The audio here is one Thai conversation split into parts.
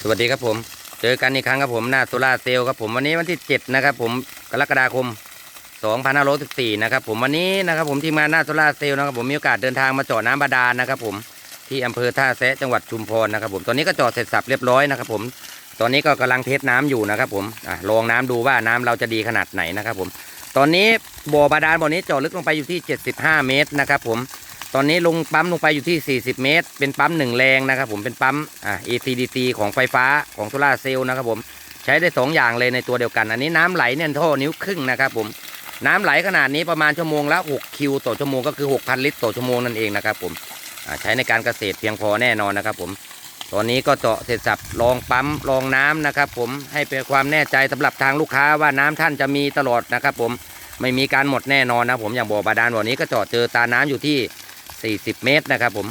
สวัสดีครับผม เจอกันอีกครั้งครับผมหน้าโซล่าเซลล์ครับผมวันนี้วันที่ 7 นะครับผมกรกฎาคม 2514นะครับผมวันนี้นะครับผมทีมงานหน้าโซล่าเซลล์นะครับผมมีโอกาสเดินทางมาเจาะน้ำบาดาลนะครับผมที่อำเภอท่าแซะจังหวัดชุมพรนะครับผมตอนนี้ก็เจาะเสร็จสับเรียบร้อยนะครับผมตอนนี้ก็กำลังเทสน้ำอยู่นะครับผมอลองน้ำดูว่าน้ำเราจะดีขนาดไหนนะครับผม ตอนนี้บ่อบาดาลบ่อนี้เจาะลึกลงไปอยู่ที่ 75 เมตรนะครับผมตอนนี้ลงปั๊มลงไปอยู่ที่ 40 เมตร เป็นปั๊มหนึ่งแรงนะครับผมเป็นปั๊มอ่า ACDC ของไฟฟ้าของโซลาเซลล์นะครับผมใช้ได้สองอย่างเลยในตัวเดียวกัน อันนี้น้ำไหลเนี่ยท่อนิ้วครึ่งนะครับผมน้ำไหลขนาดนี้ประมาณชั่วโมงละ6คิวต่อชั่วโมงก็คือ 6,000 ลิตรต่อชั่วโมงนั่นเองนะครับผมใช้ในการเกษตรเพียงพอแน่นอนนะครับผม ตอนนี้ก็เจาะเสร็จสับลองปั๊มลองน้ำนะครับ ผมให้เป็นความแน่ใจสำหรับทางลูกค้าว่าน้ำท่านจะมีตลอดนะครับ ผมไม่มีการหมดแน่นอนนะผมอย่างบ่อบาดาลบ่อนี้ก็เจาะเจอตาน้ำอยู่ที่ 40 เมตรนะครับ ผม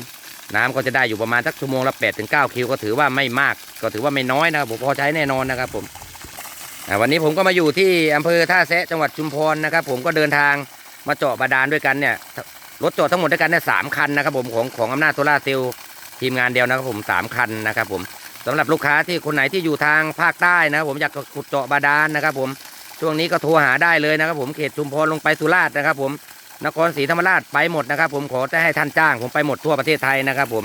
น้ำก็จะได้อยู่ประมาณสักชั่วโมงละ8ถึง9คิวก็ถือว่าไม่มาก ก็ถือว่าไม่น้อยนะครับ ผมพอใช้แน่นอนนะครับ ผมวันนี้ผมก็มาอยู่ที่อำเภอท่าแซะจังหวัดชุมพรนะครับ ผมก็เดินทางมาเจาะบาดาลด้วยกันเนี่ยรถเจาะทั้งหมดด้วยกันเนี่ยสามคันนะครับ ผมของของอำนาจโซลาร์เซลล์ ทีมงานเดียวนะครับผมสามคันนะครับผมสำหรับลูกค้าที่คนไหนที่อยู่ทางภาคใต้นะครับผมอยากขุดเจาะบาดาลนะครับ ผมช่วงนี้ก็โทรหาได้เลยนะครับ ผมเขตชุมพรลงไปสุราษฎร์นะครับ ผมนครศรีธรรมราชไปหมดนะครับ ผมขอจะให้ท่านจ้าง ผมไปหมดทั่วประเทศไทยนะครับ ผม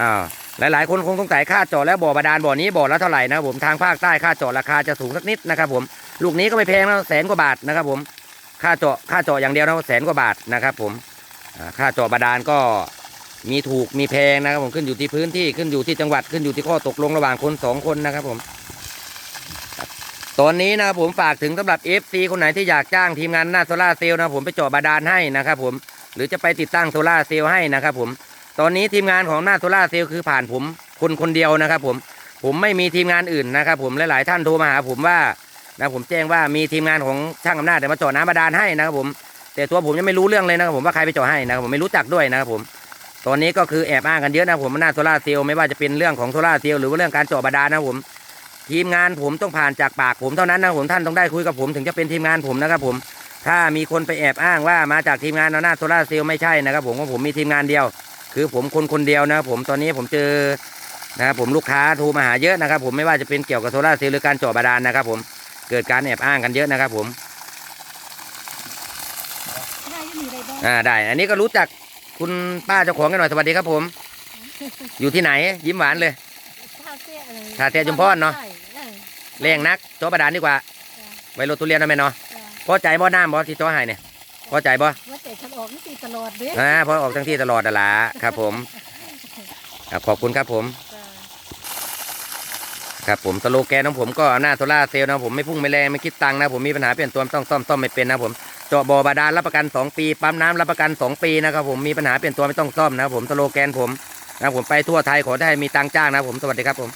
อ่าหลายๆ คนคงสงสัยค่าเจาะแล้วบ่อบาดาลบ่อนี้บ่อละเท่าไหร่นะครับผมทางภาคใต้ค่าเจาะราคาจะสูงสักนิดนะครับ ผมลูกนี้ก็ไม่แพงนะแสนกว่าบาทนะครับ ผมค่าเจาะค่าเจาะอย่างเดียวนะแสนกว่าบาทนะครับ ผมค่าเจาะบาดาลก็ มีถูกมีแพงนะครับผมขึ้นอยู่ที่พื้นที่ขึ้นอยู่ที่จังหวัดขึ้นอยู่ที่ข้อตกลงระหว่างคนสองคนนะครับผมตอนนี้นะครับผมฝากถึงสำหรับ FC คนไหนที่อยากจ้างทีมงานหน้าโซล่าเซลล์นะผมไปเจาะบาดาลให้นะครับผมหรือจะไปติดตั้งโซล่าเซลล์ให้นะครับผมตอนนี้ทีมงานของหน้าโซล่าเซลล์คือผ่านผมคนคนเดียวนะครับผมผมไม่มีทีมงานอื่นนะครับผมหลายๆท่านโทรมาหาผมว่านะผมแจ้งว่ามีทีมงานของช่างอำนาจเดี๋ยวมาเจาะน้ำบาดาลให้นะครับผมแต่ตัวผมยังไม่รู้เรื่องเลยนะครับผมว่าใครไปเจาะให้นะครับผมไม่รู้จักด้วยนะครับผม ตอนนี้ก็คือแอบอ้างกันเยอะนะครับผมหน้าโซลาร์เซลล์ไม่ว่าจะเป็นเรื่องของโซลาร์เซลล์หรือว่าเรื่องการเจาะบาดาลนะครับผมทีมงานผมต้องผ่านจากปากผมเท่านั้นนะครับผมท่านต้องได้คุยกับผมถึงจะเป็นทีมงานผมนะครับผม ถ้ามีคนไปแอบอ้างว่ามาจากทีมงานอำนาจโซลาร์เซลล์ไม่ใช่นะครับผมว่าผมมีทีมงานเดียว คือผมคนคนเดียวนะครับผมตอนนี้ผมเจอนะครับผมลูกค้าโทรมาหาเยอะนะครับผมไม่ว่าจะเป็นเกี่ยวกับโซลาร์เซลล์หรือการเจาะบาดาลนะครับผมเกิดการแอบอ้างกันเยอะนะครับผมได้ยังมีอะไรบ้างอ่าได้ อันนี้ก็รู้จัก คุณป้าเจ้าของกันหน่อยสวัสดีครับผม อยู่ที่ไหน ยิ้มหวานเลย ท่าเสี้ยอะไรท่าเสี้ยชุมพรเนาะใช่เออแรงนักเจาะบาดาลดีกว่าจ้ะไว้รถทุเรียนนะแม่เนาะจ้ะพอใจบ่น้ำบ่ที่เจาะให้เนี่ยพอใจบ่ว่าแต่ฉันออกนี่ตีตลอดเด้อ่าพอออกทั้งที่ตลอดอะล่ะครับผมอ่าขอบคุณครับผม จ้ะครับผมสโลแกนของผมก็หน้าโซล่าร์เซลล์นะผมไม่พุ่งไม่แรงไม่คิดตังค์นะผมมีปัญหาเปลี่ยนตัวต้องซ่อมซ่อมไม่เป็นนะผม เจาะบ่อบาดาลรับประกัน2ปีปั๊มน้ำรับประกัน2ปีนะครับผมมีปัญหาเปลี่ยนตัวไม่ต้องซ่อมนะครับผมสโลแกนผมนะผมไปทั่วไทยขอได้มีตังจ้างนะผมสวัสดีครับผม